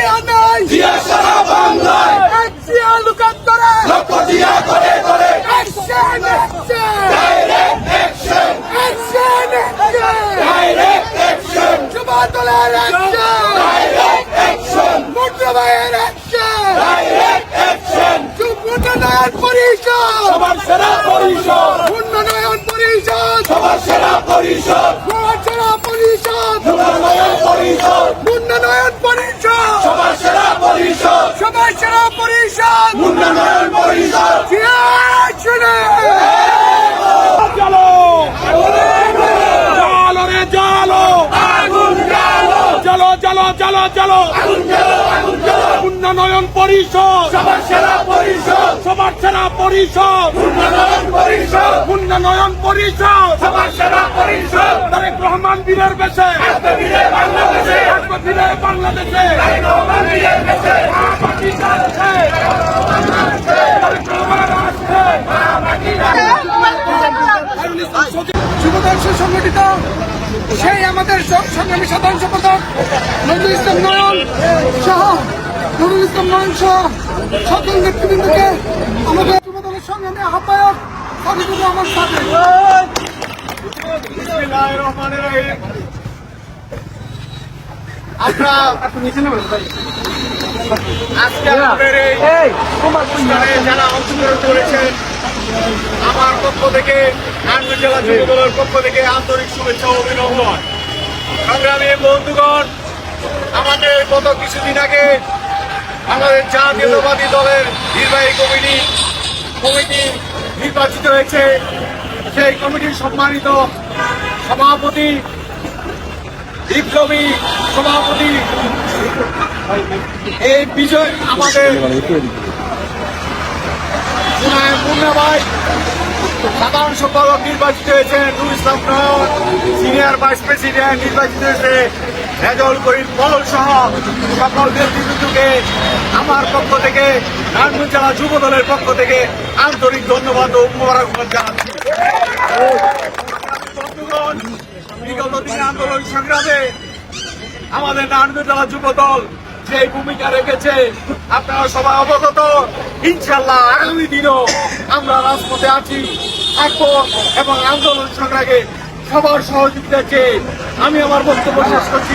জিয়া নাই। জিয়া সারা বাংলায়। এক জিয়া লুকান্তরে লক্ষ জিয়া করে করে। Action direct action action direct action যুবদলের অ্যাকশন ডাইরেক্ট অ্যাকশন উন্নয়ন পরিষদ। পরিষদ উন্নয়ন পরিষদ। চলো জালো রে জালো আগুন জালো চলো চলো চলো চলো উন্নয়ন পরিষদ। সবার সেরা পরিষদ। সবার সেরা পরিষদ উন্নয়ন পরিষদ উন্নয়ন পরিষদ সবার সেরা রহমান বীরের বেশে। বাংলাদেশে বাংলাদেশে পাকিস্তান আছে তারেক রহমান আসছে যুবদর্শ সংগঠিত সেই আমাদের সংগ্রামী সাধারণ সম্পাদক নজরুল ইসলাম নয়ন সহ নুরুল ইসলাম নয়ন সহ সকল নেতৃবৃন্দকে আমাদের যুবদলের সংগ্রামী আহ্বায়ক ফরিদুর রহমান সাহেব বিসমিল্লাহির রহমানির রহিম। আমরা আজকে যারা অংশগ্রহণ করেছেন আমার পক্ষ থেকে জেলা যুব দলের পক্ষ থেকে আন্তরিক শুভেচ্ছা অভিনন্দন। সংগ্রামী বন্ধুগণ আমাদের গত কিছুদিন আগে আমাদের জাতীয়তাবাদী দলের নির্বাহী কমিটি কমিটি নির্বাচিত হয়েছে। সেই কমিটির সম্মানিত সভাপতি, বিপ্লবী সভাপতি এই বিজয় আমাদের সাধারণ সম্পাদক নির্বাচিত হয়েছেন Nur Islam senior vice president নির্বাচিত হয়েছে রেজল করিম পল সহ সকল ব্যক্তিবৃন্দকে আমার পক্ষ থেকে, নারায়ণগঞ্জ জেলা যুব দলের পক্ষ থেকে আন্তরিক ধন্যবাদ ও মোবারকবাদ জানাচ্ছি। বিগত দিনে আন্দোলন সংগ্রামে আমাদের নারায়ণগঞ্জ জেলা যুব দল যে ভূমিকা রেখেছে, আপনারা সবাই অবগত। ইনশাল্লাহ আগামী দিনও আমরা রাজপথে আছি। থাকব এবং আন্দোলন সংগ্রামে সবার সহযোগিতা চেয়ে আমি আমার বক্তব্য শেষ করছি।